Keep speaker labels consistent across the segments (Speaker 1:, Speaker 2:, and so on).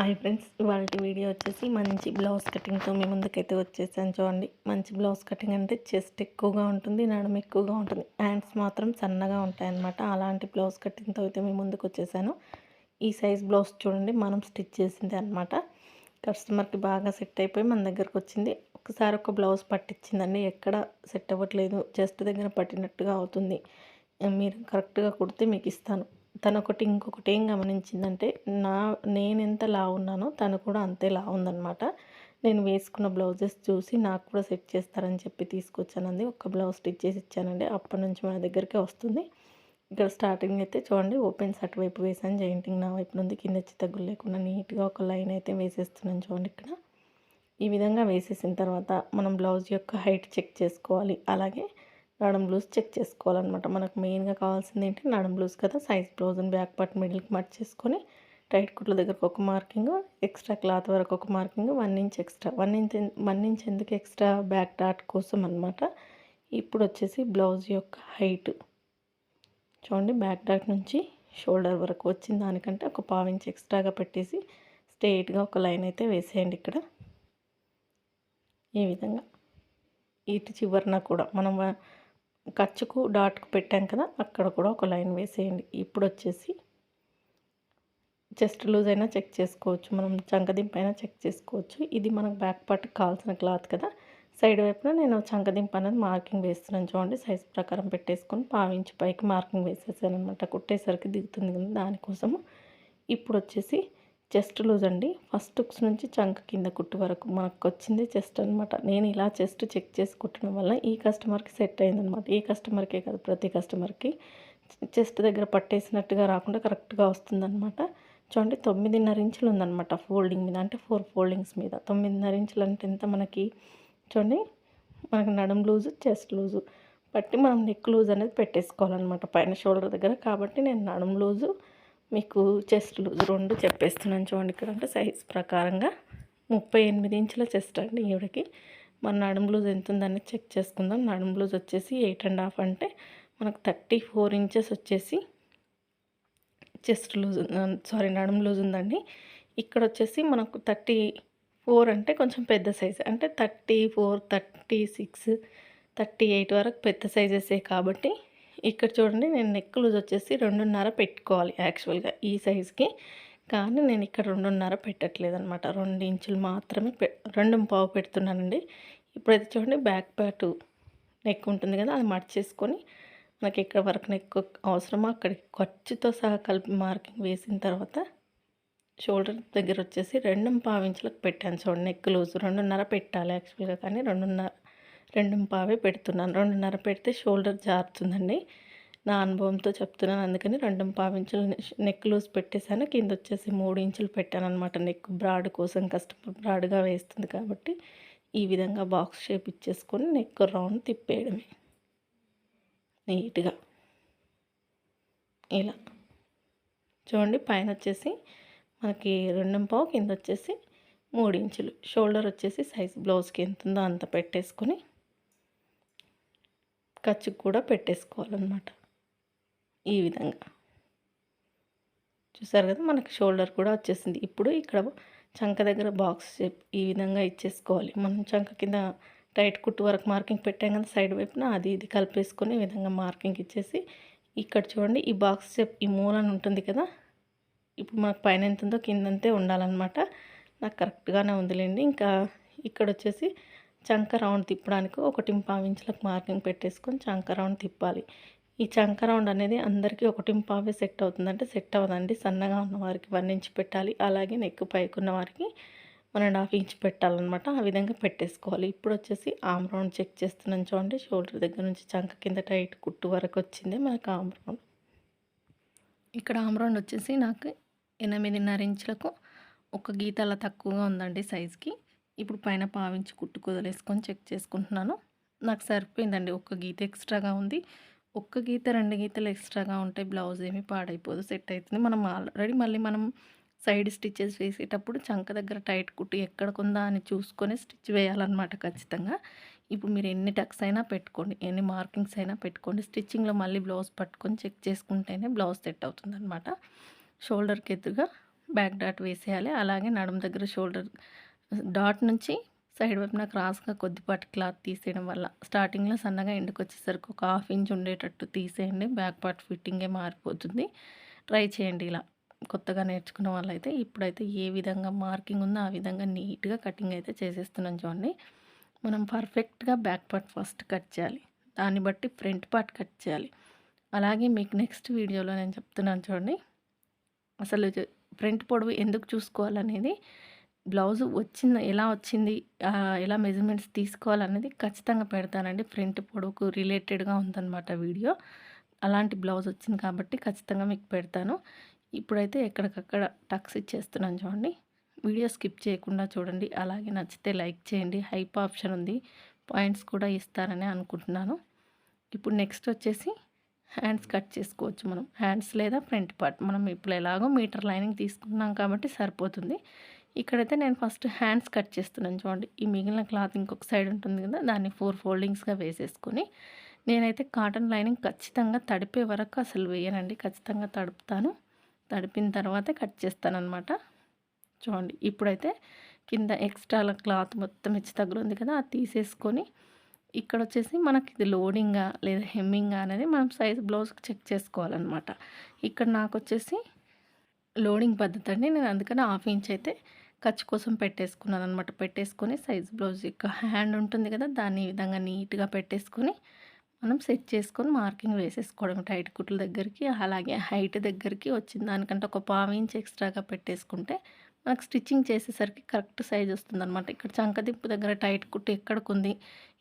Speaker 1: Hi friends ఇవాళ video వచ్చేసి మంచి బ్లౌజ్ కటింగ్తో మీ ముందుకైతే వచ్చేసాను చూడండి. మంచి బ్లౌజ్ కటింగ్ అంటే చెస్ట్ ఎక్కువగా ఉంటుంది నడుము ఎక్కువగా ఉంటుంది. హ్యాండ్స్ మాత్రం సన్నగా ఉంటాయన్నమాట. అలాంటి బ్లౌజ్ కటింగ్తో అయితే మీ ముందుకు వచ్చేసాను ఈ సైజ్ బ్లౌజ్ చూడండి మనం స్టిచ్ చేసింది అనమాట కస్టమర్కి బాగా సెట్ అయిపోయి మన దగ్గరకు వచ్చింది. ఒకసారి ఒక బ్లౌజ్ పట్టించిందండి ఎక్కడ సెట్ అవ్వట్లేదు చెస్ట్ దగ్గర పట్టినట్టుగా అవుతుంది. మీరు కరెక్ట్గా కుడితే మీకు ఇస్తాను. తను ఒకటి ఇంకొకటి ఏం గమనించిందంటే నా నేను ఎంత లా ఉన్నానో తను కూడా అంతే లా ఉందనమాట నేను వేసుకున్న బ్లౌజెస్ చూసి నాకు కూడా సెట్ చేస్తారని చెప్పి తీసుకొచ్చానండి ఒక బ్లౌజ్ స్టిచ్ చేసి ఇచ్చానండి. అప్పటి నుంచి మన దగ్గరికే వస్తుంది. ఇక్కడ స్టార్టింగ్ అయితే చూడండి ఓపెన్స్ అటువైపు వేసాను జాయింటింగ్ నా వైపు నుండి కింద చిత్తగులు లేకుండా నీట్గా ఒక లైన్ అయితే వేసేస్తున్నాను చూడండి ఇక్కడ. ఈ విధంగా వేసేసిన తర్వాత మనం బ్లౌజ్ యొక్క హైట్ చెక్ చేసుకోవాలి. అలాగే నడుం బ్లూజ్ చెక్ చేసుకోవాలన్నమాట. మనకు మెయిన్గా కావాల్సింది ఏంటి? నడుం బ్లూజ్ కదా? సైజ్ బ్లౌజ్ అని బ్యాక్ పార్ట్ మిడిల్కి మట్ చేసుకొని టైట్ కుట్ల దగ్గరకు ఒక మార్కింగ్ ఎక్స్ట్రా క్లాత్ వరకు ఒక marking one inch extra one inch one inch ఎందుకు ఎక్స్ట్రా బ్యాక్ డాట్ కోసం అనమాట ఇప్పుడు వచ్చేసి బ్లౌజ్ యొక్క హైట్. చూడండి బ్యాక్ డాట్ నుంచి షోల్డర్ వరకు వచ్చిన దానికంటే ఒక పావు ఇంచ్ ఎక్స్ట్రాగా పెట్టేసి స్ట్రెయిట్గా ఒక లైన్ అయితే వేసేయండి ఇక్కడ. ఈ విధంగా. ఇటు చివరిన కూడా మనం ఖర్చుకు డాట్కు పెట్టాం కదా అక్కడ కూడా ఒక లైన్ వేసేయండి. ఇప్పుడు వచ్చేసి చెస్ట్ లూజ్ అయినా చెక్ చేసుకోవచ్చు మనం చంకదింపు అయినా చెక్ చేసుకోవచ్చు. ఇది మనకు బ్యాక్ పార్ట్కి కావాల్సిన క్లాత్ కదా. సైడ్ వైపున నేను చంకదింపు అనేది మార్కింగ్ వేస్తున్నాను చూడండి. సైజ్ ప్రకారం పెట్టేసుకొని పావించి పైకి మార్కింగ్ వేసేసాను అనమాట కుట్టేసరికి దిగుతుంది కదా దానికోసము. ఇప్పుడు వచ్చేసి చెస్ట్ లూజ్ అండి. ఫస్ట్ హుక్స్ నుంచి చంక కింద కుట్టు వరకు మనకు వచ్చింది చెస్ట్ అనమాట నేను ఇలా చెస్ట్ చెక్ చేసి కుట్టడం వల్ల ఈ కస్టమర్కి సెట్ అయిందనమాట ఈ కస్టమర్కే కాదు ప్రతి కస్టమర్కి చెస్ట్ దగ్గర పట్టేసినట్టుగా రాకుండా కరెక్ట్గా వస్తుందన్నమాట. చూడండి తొమ్మిదిన్నర ఇంచులు ఉందన్నమాట ఫోల్డింగ్ మీద అంటే ఫోర్ ఫోల్డింగ్స్ మీద. తొమ్మిదిన్నర ఇంచులు అంటే ఎంత మనకి? చూడండి మనకి నడుం లూజు చెస్ట్ లూజు. బట్టి మనం నెక్ లూజ్ అనేది పెట్టేసుకోవాలన్నమాట పైన షోల్డర్ దగ్గర. కాబట్టి నేను నడుం లూజు మీకు చెస్ట్ లూజ్ రెండు చెప్పేస్తున్నాను చూడండి ఇక్కడ. అంటే సైజ్ ప్రకారంగా ముప్పై ఎనిమిది ఇంచుల చెస్ట్ అండి ఈవిడకి. మన నడుం లూజ్ ఎంత ఉందని చెక్ చేసుకుందాం. నడుం లూజ్ వచ్చేసి ఎయిట్ అండ్ హాఫ్ అంటే మనకు థర్టీ ఫోర్ ఇంచెస్ వచ్చేసి చెస్ట్ లూజ్ సారీ నడుం లూజ్ ఉందండి. ఇక్కడ వచ్చేసి మనకు థర్టీ ఫోర్ అంటే కొంచెం పెద్ద సైజ్. అంటే thirty four thirty six thirty eight వరకు పెద్ద సైజెసే కాబట్టి ఇక్కడ చూడండి నేను నెక్ లూజ్ వచ్చేసి రెండున్నర పెట్టుకోవాలి యాక్చువల్గా ఈ సైజ్కి. కానీ నేను ఇక్కడ రెండున్నర పెట్టట్లేదు అనమాట రెండు ఇంచులు మాత్రమే పె రెండు పావు పెడుతున్నానండి. ఇప్పుడైతే చూడండి బ్యాక్ ప్యాటు నెక్ ఉంటుంది కదా అది మడిచేసుకొని నాకు ఇక్కడ వరకు నెక్ అవసరమో అక్కడికి ఖర్చుతో సహా కలిపి మార్కింగ్ వేసిన తర్వాత షోల్డర్ దగ్గర వచ్చేసి రెండు పావు ఇంచులకు పెట్టాను చూడండి నెక్ లూజ్. రెండున్నర పెట్టాలి యాక్చువల్గా కానీ రెండున్నర రెండు పావే పెడుతున్నాను. రెండున్నర పెడితే షోల్డర్ జారుతుందండి. నా అనుభవంతో చెప్తున్నాను. అందుకని రెండు ఇంచులు నెక్ లూజ్ పెట్టేశాను. కింద వచ్చేసి మూడు ఇంచులు పెట్టాను అనమాట నెక్ బ్రాడ్ కోసం కస్టమర్ బ్రాడ్గా వేస్తుంది కాబట్టి ఈ విధంగా బాక్స్ షేప్ ఇచ్చేసుకొని నెక్ రౌండ్ తిప్పేయడమే. నీట్గా. ఇలా. చూడండి పైన వచ్చేసి మనకి రెండు పావు కింద వచ్చేసి మూడు ఇంచులు షోల్డర్ వచ్చేసి సైజ్ బ్లౌజ్కి ఎంత ఉందో అంత పెట్టేసుకొని ఖర్చుకు కూడా పెట్టేసుకోవాలన్నమాట. ఈ విధంగా. చూసారు కదా మనకి షోల్డర్ కూడా వచ్చేసింది. ఇప్పుడు ఇక్కడ చంక దగ్గర బాక్స్ షేప్ ఈ విధంగా ఇచ్చేసుకోవాలి. మనం చంక కింద టైట్ కుట్టు వరకు మార్కింగ్ పెట్టాం కదా సైడ్ వైపున అది ఇది కలిపేసుకొని ఈ విధంగా మార్కింగ్ ఇచ్చేసి ఇక్కడ చూడండి ఈ బాక్స్ షేప్ ఈ మూలన ఉంటుంది కదా ఇప్పుడు మనకు పైన ఎంత ఉందో కిందంతే ఉండాలన్నమాట. నాకు కరెక్ట్గానే ఉందిలేండి. ఇంకా ఇక్కడ వచ్చేసి చంక రౌండ్ తిప్పడానికి ఒకటి ఇంచులకు మార్కింగ్ పెట్టేసుకొని చంక రౌండ్ తిప్పాలి. ఈ చంక రౌండ్ అనేది అందరికీ ఒకటి పావే సెట్ అవుతుందంటే సెట్ అవ్వదండి. సన్నగా ఉన్న వారికి వన్ ఇంచ్ పెట్టాలి. అలాగే నెక్ పైకున్న వారికి వన్ అండ్ హాఫ్ ఇంచ్ పెట్టాలన్నమాట. ఆ విధంగా పెట్టేసుకోవాలి. ఇప్పుడు వచ్చేసి ఆమ్ రౌండ్ చెక్ చేస్తున్నాను చూడండి. షోల్డర్ దగ్గర నుంచి చంక కింద టైట్ కుట్టు వరకు వచ్చింది మనకు ఆమ్ రౌండ్. ఇక్కడ ఆమ్ రౌండ్ వచ్చేసి నాకు ఎనిమిదిన్నర ఇంచులకు ఒక గీత అలా తక్కువగా ఉందండి సైజ్కి. ఇప్పుడు పైన పావించి కుట్టు కుదలేసుకొని చెక్ చేసుకుంటున్నాను. నాకు సరిపోయిందండి. ఒక్క గీత ఎక్స్ట్రాగా ఉంది. ఒక్క గీత రెండు గీతలు ఎక్స్ట్రాగా ఉంటే బ్లౌజ్ ఏమీ పాడైపోదు. సెట్ అవుతుంది. మనం ఆల్రెడీ మళ్ళీ మనం సైడ్ స్టిచ్చెస్ వేసేటప్పుడు చంక దగ్గర టైట్ కుట్టు ఎక్కడకుందా అని చూసుకొని స్టిచ్ వేయాలన్నమాట ఖచ్చితంగా. ఇప్పుడు మీరు ఎన్ని టక్స్ అయినా పెట్టుకోండి. ఎన్ని మార్కింగ్స్ అయినా పెట్టుకోండి. స్టిచ్చింగ్లో మళ్ళీ బ్లౌజ్ పట్టుకొని చెక్ చేసుకుంటేనే బ్లౌజ్ సెట్ అవుతుంది అనమాట షోల్డర్కి ఎదురుగా బ్యాక్ డాట్ వేసేయాలి. అలాగే నడుము దగ్గర షోల్డర్ డాట్ నుంచి సైడ్ వైపున క్రాస్గా కొద్దిపాటి క్లాత్ తీసేయడం వల్ల స్టార్టింగ్లో సన్నగా ఎండుకు వచ్చేసరికి ఒక హాఫ్ ఇంచ్ ఉండేటట్టు తీసేయండి. బ్యాక్ పార్ట్ ఫిట్టింగే మారిపోతుంది. ట్రై చేయండి ఇలా. కొత్తగా నేర్చుకున్న వాళ్ళైతే ఇప్పుడైతే ఏ విధంగా మార్కింగ్ ఉందో ఆ విధంగా నీట్గా కటింగ్ అయితే చేసేస్తున్నాం చూడండి. మనం పర్ఫెక్ట్గా బ్యాక్ పార్ట్ ఫస్ట్ కట్ చేయాలి. దాన్ని బట్టి ఫ్రంట్ పార్ట్ కట్ చేయాలి. అలాగే మీకు నెక్స్ట్ వీడియోలో నేను చెప్తున్నాను చూడండి. అసలు ఫ్రంట్ పొడవు ఎందుకు చూసుకోవాలనేది బ్లౌజ్ వచ్చింది ఎలా వచ్చింది ఎలా మెజర్మెంట్స్ తీసుకోవాలనేది ఖచ్చితంగా పెడతానండి. ఫ్రంట్ పొడవుకు రిలేటెడ్గా ఉందన్నమాట వీడియో. అలాంటి బ్లౌజ్ వచ్చింది కాబట్టి ఖచ్చితంగా మీకు పెడతాను. ఇప్పుడైతే ఎక్కడికక్కడ టక్స్ ఇచ్చేస్తున్నాను చూడండి. వీడియో స్కిప్ చేయకుండా చూడండి. అలాగే నచ్చితే లైక్ చేయండి. హైప్ ఆప్షన్ ఉంది. పాయింట్స్ కూడా ఇస్తారని అనుకుంటున్నాను. ఇప్పుడు నెక్స్ట్ వచ్చేసి హ్యాండ్స్ కట్ చేసుకోవచ్చు మనం. హ్యాండ్స్ లేదా ఫ్రంట్ పార్ట్. మనం ఇప్పుడు ఎలాగో మీటర్ లైనింగ్ తీసుకున్నాం కాబట్టి సరిపోతుంది. ఇక్కడైతే నేను ఫస్ట్ హ్యాండ్స్ కట్ చేస్తున్నాను చూడండి. ఈ మిగిలిన క్లాత్ ఇంకొక సైడ్ ఉంటుంది కదా దాన్ని ఫోర్ ఫోల్డింగ్స్గా వేసేసుకొని నేనైతే కాటన్ లైనింగ్ ఖచ్చితంగా తడిపే వరకు అసలు వేయనండి. ఖచ్చితంగా తడుపుతాను. తడిపిన తర్వాతే కట్ చేస్తాను అనమాట చూడండి ఇప్పుడైతే కింద ఎక్స్ట్రా క్లాత్ మొత్తం ఇచ్చి ఉంది కదా అది తీసేసుకొని ఇక్కడ వచ్చేసి మనకి ఇది లోడింగా లేదా హెమ్మింగా అనేది మనం సైజ్ బ్లౌజ్కి చెక్ చేసుకోవాలన్నమాట. ఇక్కడ నాకు వచ్చేసి లోడింగ్ పద్ధతి అండి. నేను అందుకని హాఫ్ ఇంచ్ అయితే ఖర్చు కోసం పెట్టేసుకున్నాను అనమాట పెట్టేసుకొని సైజ్ బ్లౌజ్ యొక్క హ్యాండ్ ఉంటుంది కదా దాన్ని ఈ విధంగా నీట్గా పెట్టేసుకొని మనం సెట్ చేసుకొని మార్కింగ్ వేసేసుకోవడం. టైట్ కుట్ల దగ్గరికి అలాగే హైట్ దగ్గరికి వచ్చిన దానికంటే ఒక పావు ఇంచ్ ఎక్స్ట్రాగా పెట్టేసుకుంటే మనకు స్టిచ్చింగ్ చేసేసరికి కరెక్ట్ సైజ్ వస్తుంది అనమాట ఇక్కడ చంకదింపు దగ్గర టైట్ కుట్టు ఎక్కడికి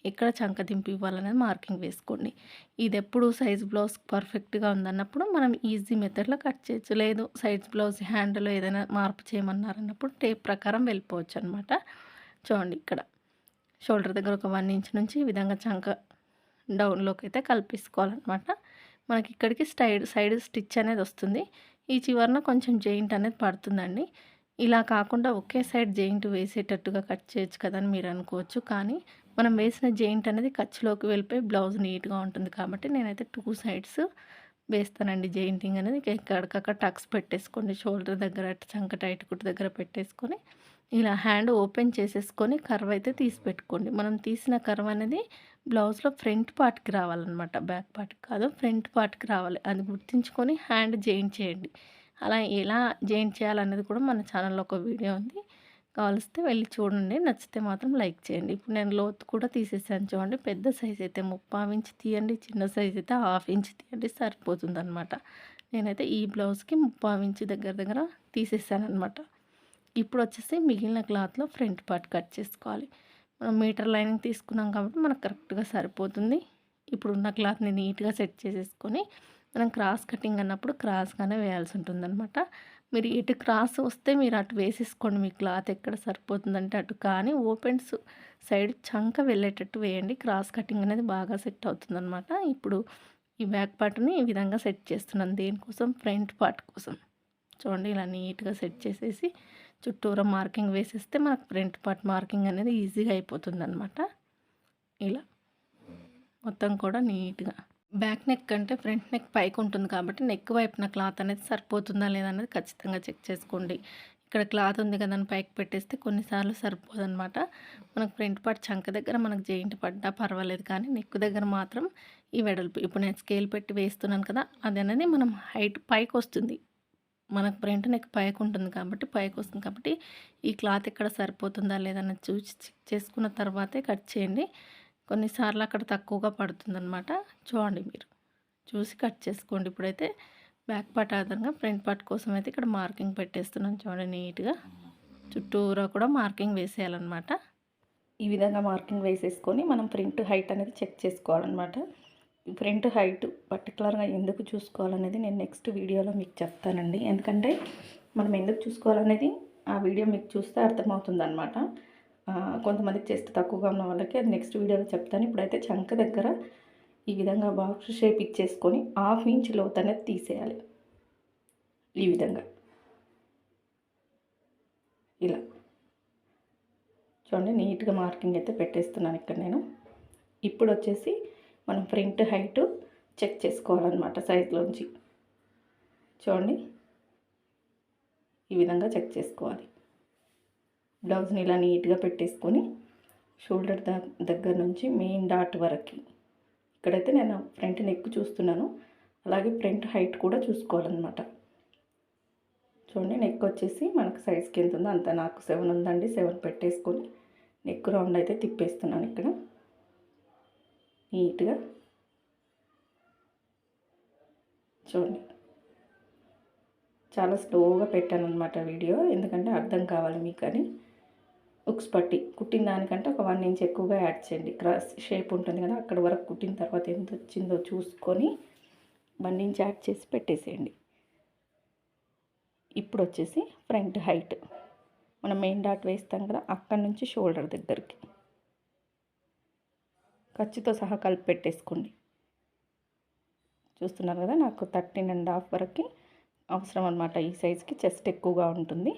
Speaker 1: ఎక్కడ చంకదింపు ఇవ్వాలనేది మార్కింగ్ వేసుకోండి. ఇది ఎప్పుడు సైజ్ బ్లౌజ్ పర్ఫెక్ట్గా ఉందన్నప్పుడు మనం ఈజీ మెథడ్లో కట్ చేయొచ్చు. లేదు సైజ్ బ్లౌజ్ హ్యాండిల్ ఏదైనా మార్పు చేయమన్నారన్నప్పుడు టేప్ ప్రకారం వెళ్ళిపోవచ్చు అనమాట చూడండి ఇక్కడ. షోల్డర్ దగ్గర ఒక వన్ ఇంచ్ నుంచి ఈ విధంగా చంక డౌన్లోకి అయితే కల్పించుకోవాలన్నమాట మనకి ఇక్కడికి సైడ్ సైడ్ స్టిచ్ అనేది వస్తుంది. ఈ చివరన కొంచెం జెయింట్ అనేది పడుతుందండి. ఇలా కాకుండా ఒకే సైడ్ జెయింట్ వేసేటట్టుగా కట్ చేయొచ్చు కదా అని మీరు అనుకోవచ్చు. కానీ మనం వేసిన జెయింట్ అనేది ఖర్చులోకి వెళ్ళిపోయి బ్లౌజ్ నీట్గా ఉంటుంది కాబట్టి నేనైతే టూ సైడ్స్ వేస్తానండి జెయింటింగ్ అనేది. ఎక్కడికక్కడ టక్స్ పెట్టేసుకోండి షోల్డర్ దగ్గర చంక టైట్ కుట్టు దగ్గర పెట్టేసుకొని ఇలా హ్యాండ్ ఓపెన్ చేసేసుకొని కర్వ్ అయితే తీసి పెట్టుకోండి. మనం తీసిన కర్వ్ అనేది బ్లౌజ్లో ఫ్రంట్ పార్ట్కి రావాలన్నమాట. బ్యాక్ పార్ట్కి కాదు ఫ్రంట్ పార్ట్కి రావాలి. అది గుర్తుంచుకొని హ్యాండ్ జెయింట్ చేయండి. అలా ఎలా జాయిన్ చేయాలనేది కూడా మన ఛానల్లో ఒక వీడియో ఉంది. కావలిస్తే వెళ్ళి చూడండి. నచ్చితే మాత్రం లైక్ చేయండి. ఇప్పుడు నేను లోతు కూడా తీసేసాను చూడండి. పెద్ద సైజ్ అయితే ముప్పావు ఇంచ్ తీయండి. చిన్న సైజ్ అయితే హాఫ్ ఇంచ్ తీయండి. సరిపోతుంది అనమాట నేనైతే ఈ బ్లౌజ్కి ముప్పావు ఇంచ్ దగ్గర దగ్గర తీసేసాను అనమాట ఇప్పుడు వచ్చేసి మిగిలిన క్లాత్లో ఫ్రంట్ పార్ట్ కట్ చేసుకోవాలి. మనం మీటర్ లైనింగ్ తీసుకున్నాం కాబట్టి మనకు కరెక్ట్గా సరిపోతుంది. ఇప్పుడున్న క్లాత్ని నీట్గా సెట్ చేసేసుకొని మనం క్రాస్ కటింగ్ అన్నప్పుడు క్రాస్గానే వేయాల్సి ఉంటుందన్నమాట మీరు ఇటు క్రాస్ వస్తే మీరు అటు వేసేసుకోండి మీ క్లాత్ ఎక్కడ సరిపోతుందంటే అటు. కానీ ఓపెన్స్ సైడ్ చంక వెళ్ళేటట్టు వేయండి. క్రాస్ కటింగ్ అనేది బాగా సెట్ అవుతుందన్నమాట. ఇప్పుడు ఈ బ్యాక్ పార్ట్ని ఈ విధంగా సెట్ చేస్తున్నాను. దేనికోసం? ఫ్రంట్ పార్ట్ కోసం. చూడండి ఇలా నీట్గా సెట్ చేసేసి చుట్టూరా మార్కింగ్ వేసేస్తే మనకు ఫ్రంట్ పార్ట్ మార్కింగ్ అనేది ఈజీగా అయిపోతుంది అనమాట ఇలా. మొత్తం కూడా నీట్గా. బ్యాక్ నెక్ అంటే ఫ్రంట్ నెక్ పైకి ఉంటుంది కాబట్టి నెక్ వైపున క్లాత్ అనేది సరిపోతుందా లేదా అనేది ఖచ్చితంగా చెక్ చేసుకోండి. ఇక్కడ క్లాత్ ఉంది కదా అని పైకి పెట్టేస్తే కొన్నిసార్లు సరిపోదన్నమాట. మనకు ఫ్రంట్ పార్ట్ చంక దగ్గర మనకు జెయింట్ పడ్డా పర్వాలేదు కానీ నెక్ దగ్గర మాత్రం ఈ వెడల్పు. ఇప్పుడు నేను స్కేల్ పెట్టి వేస్తున్నాను కదా అది అనేది మనం హైట్ పైకి వస్తుంది. మనకు ఫ్రంట్ నెక్ పైకి ఉంటుంది కాబట్టి పైకి వస్తుంది కాబట్టి ఈ క్లాత్ ఎక్కడ సరిపోతుందా లేదన్నది చూసి చెక్ చేసుకున్న తర్వాతే కట్ చేయండి. కొన్నిసార్లు అక్కడ తక్కువగా పడుతుందన్నమాట. చూడండి మీరు. చూసి కట్ చేసుకోండి. ఇప్పుడైతే బ్యాక్ పార్ట్ ఆధారంగా ఫ్రంట్ పార్ట్ కోసం అయితే ఇక్కడ మార్కింగ్ పెట్టేస్తున్నాను చూడండి నీట్గా. చుట్టూరా కూడా మార్కింగ్ వేసేయాలన్నమాట. ఈ విధంగా మార్కింగ్ వేసేసుకొని మనం ప్రింట్ హైట్ అనేది చెక్ చేసుకోవాలన్నమాట. ఫ్రంట్ హైట్ పర్టికులర్గా ఎందుకు చూసుకోవాలనేది నేను నెక్స్ట్ వీడియోలో మీకు చెప్తానండి. ఎందుకంటే మనం ఎందుకు చూసుకోవాలనేది ఆ వీడియో మీకు చూస్తే అర్థమవుతుంది అనమాట కొంతమందికి చెస్ట్ తక్కువగా ఉన్న వాళ్ళకి అది నెక్స్ట్ వీడియోలో చెప్తాను. ఇప్పుడైతే చంక దగ్గర ఈ విధంగా బాక్స్ షేప్ ఇచ్చేసుకొని హాఫ్ ఇంచ్ లోత్ అనేది తీసేయాలి. ఈ విధంగా. ఇలా. చూడండి నీట్గా మార్కింగ్ అయితే పెట్టేస్తున్నాను ఇక్కడ నేను. ఇప్పుడు వచ్చేసి మనం ఫ్రంట్ హైట్ చెక్ చేసుకోవాలన్నమాట సైజులోంచి చూడండి. ఈ విధంగా చెక్ చేసుకోవాలి. బ్లౌజ్ని ఇలా నీట్గా పెట్టేసుకొని షోల్డర్ దగ్గర నుంచి మెయిన్ డాట్ వరకు. ఇక్కడైతే నేను ఫ్రంట్ నెక్ చూస్తున్నాను. అలాగే ఫ్రంట్ హైట్ కూడా చూసుకోవాలన్నమాట. చూడండి నెక్ వచ్చేసి మనకు సైజ్కి ఎంత ఉందో అంత. నాకు సెవెన్ ఉందండి సెవెన్ పెట్టేసుకొని నెక్ రౌండ్ అయితే తిప్పేస్తున్నాను ఇక్కడ. నీట్గా. చూడండి. చాలా స్లోగా పెట్టాను అనమాట వీడియో. ఎందుకంటే అర్థం కావాలి మీకు అని ఉక్స్ పట్టి కుట్టిన దానికంటే ఒక వన్ ఇంచ్ ఎక్కువగా యాడ్ చేయండి. క్రాస్ షేప్ ఉంటుంది కదా అక్కడ వరకు కుట్టిన తర్వాత ఎంత వచ్చిందో చూసుకొని వన్ ఇంచ్ యాడ్ చేసి పెట్టేసేయండి. ఇప్పుడు వచ్చేసి ఫ్రంట్ హైట్. మనం మెయిన్ డాట్ వేస్తాం కదా అక్కడ నుంచి షోల్డర్ దగ్గరికి. ఖర్చుతో సహా కలిపి పెట్టేసుకోండి. చూస్తున్నారు కదా నాకు థర్టీన్ అండ్ హాఫ్ వరకు అవసరం అనమాట ఈ సైజ్కి చెస్ట్ ఎక్కువగా ఉంటుంది.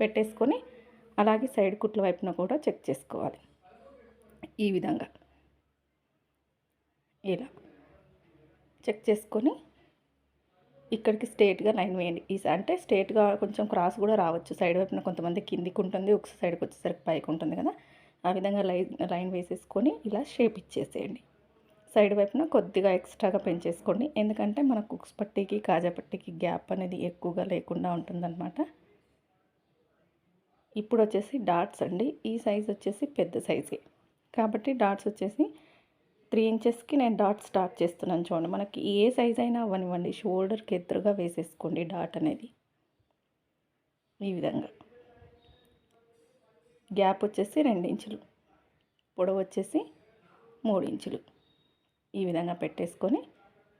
Speaker 1: పెట్టేసుకొని అలాగే సైడ్ కుట్ల వైపున కూడా చెక్ చేసుకోవాలి. ఈ విధంగా. ఇలా. చెక్ చేసుకొని ఇక్కడికి స్ట్రేట్గా లైన్ వేయండి. ఈ అంటే స్ట్రేట్గా కొంచెం క్రాస్ కూడా రావచ్చు. సైడ్ వైపున కొంతమంది కిందికి ఉంటుంది ఒక సైడ్కి వచ్చేసరికి పైకి ఉంటుంది కదా. ఆ విధంగా లైన్ లైన్ వేసేసుకొని ఇలా షేప్ ఇచ్చేసేయండి. సైడ్ వైపున కొద్దిగా ఎక్స్ట్రాగా పెంచేసుకోండి. ఎందుకంటే మన కుక్స్ పట్టీకి కాజా పట్టీకి గ్యాప్ అనేది ఎక్కువగా లేకుండా ఉంటుందన్నమాట. ఇప్పుడు వచ్చేసి డాట్స్ అండి. ఈ సైజ్ వచ్చేసి పెద్ద సైజే. కాబట్టి డాట్స్ వచ్చేసి త్రీ ఇంచెస్కి నేను డాట్ స్టార్ట్ చేస్తున్నాను చూడండి. మనకి ఏ సైజ్ అయినా అవ్వనివ్వండి. షోల్డర్కి ఎదురుగా వేసేసుకోండి డాట్ అనేది. ఈ విధంగా. గ్యాప్ వచ్చేసి రెండు ఇంచులు. పొడవు వచ్చేసి మూడు ఇంచులు. ఈ విధంగా పెట్టేసుకొని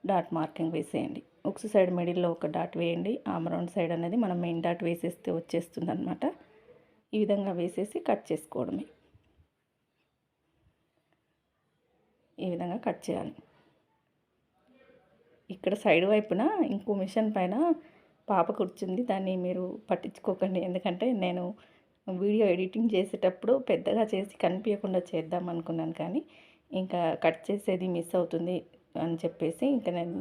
Speaker 1: డాట్ మార్కింగ్ వేసేయండి. ఉక్స్ సైడ్ మిడిల్లో ఒక డాట్ వేయండి. ఆమ్రౌండ్ సైడ్ అనేది మనం మెయిన్ డాట్ వేసేస్తే వచ్చేస్తుంది అనమాట ఈ విధంగా వేసేసి కట్ చేసుకోవడమే. ఈ విధంగా కట్ చేయాలి. ఇక్కడ సైడ్ వైపున ఇంకో మిషన్ పైన పాప కూర్చుంది. దాన్ని మీరు పట్టించుకోకండి. ఎందుకంటే నేను వీడియో ఎడిటింగ్ చేసేటప్పుడు పెద్దగా చేసి కనిపించకుండా చేద్దాం అనుకున్నాను కానీ ఇంకా కట్ చేసేది మిస్ అవుతుంది అని చెప్పేసి ఇంకా నేను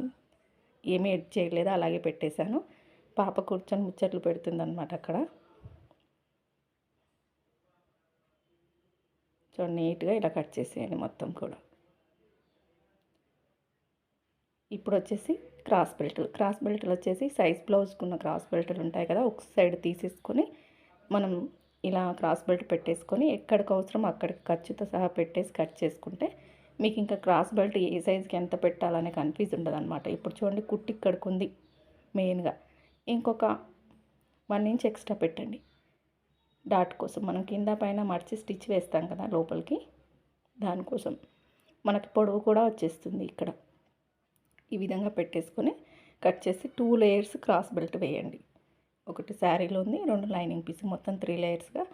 Speaker 1: ఏమీ ఎడిట్ చేయలేదు. అలాగే పెట్టేశాను. పాప కూర్చొని ముచ్చట్లు పెడుతుంది అనమాట అక్కడ. చూడండి నీట్గా ఇలా కట్ చేసేయండి మొత్తం కూడా. ఇప్పుడు వచ్చేసి క్రాస్ బెల్ట్లు. క్రాస్ బెల్ట్లు వచ్చేసి సైజ్ బ్లౌజ్కున్న క్రాస్ బెల్ట్లు ఉంటాయి కదా ఒక సైడ్ తీసేసుకొని మనం ఇలా క్రాస్ బెల్ట్ పెట్టేసుకొని ఎక్కడికి అవసరం అక్కడికి ఖర్చుతో సహా పెట్టేసి కట్ చేసుకుంటే మీకు ఇంకా క్రాస్ బెల్ట్ ఏ సైజ్కి ఎంత పెట్టాలనే కన్ఫ్యూజ్ ఉండదనమాట ఇప్పుడు చూడండి కుట్టి ఇక్కడికి ఉంది మెయిన్గా. ఇంకొక వన్ ఇంచ్ ఎక్స్ట్రా పెట్టండి. డాట్ కోసం మనం కింద పైన మడిచి స్టిచ్ వేస్తాం కదా లోపలికి. దానికోసం మనకి పొడవు కూడా వచ్చేస్తుంది ఇక్కడ. ఈ విధంగా పెట్టేసుకొని కట్ చేసి టూ లేయర్స్ క్రాస్ బెల్ట్ వేయండి. ఒకటి శారీలో ఉంది రెండు లైనింగ్ పీస్ మొత్తం త్రీ లేయర్స్గా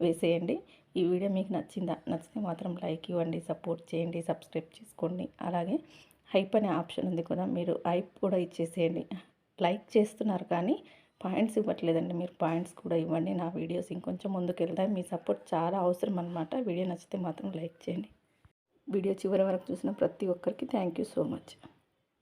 Speaker 1: వేసేయండి. ఈ వీడియో మీకు నచ్చిందా? నచ్చితే మాత్రం లైక్ ఇవ్వండి సపోర్ట్ చేయండి సబ్స్క్రైబ్ చేసుకోండి. అలాగే హైప్ అనే ఆప్షన్ ఉంది కదా మీరు హైప్ కూడా ఇచ్చేసేయండి. లైక్ చేస్తున్నారు కానీ పాయింట్స్ ఇవ్వట్లేదండి. మీరు పాయింట్స్ కూడా ఇవ్వండి. నా వీడియోస్ ఇంకొంచెం ముందుకు వెళ్దాం మీ సపోర్ట్ చాలా అవసరం అనమాట వీడియో నచ్చితే మాత్రం లైక్ చేయండి. వీడియో చివరి వరకు చూసిన ప్రతి ఒక్కరికి థ్యాంక్ యూ సో మచ్.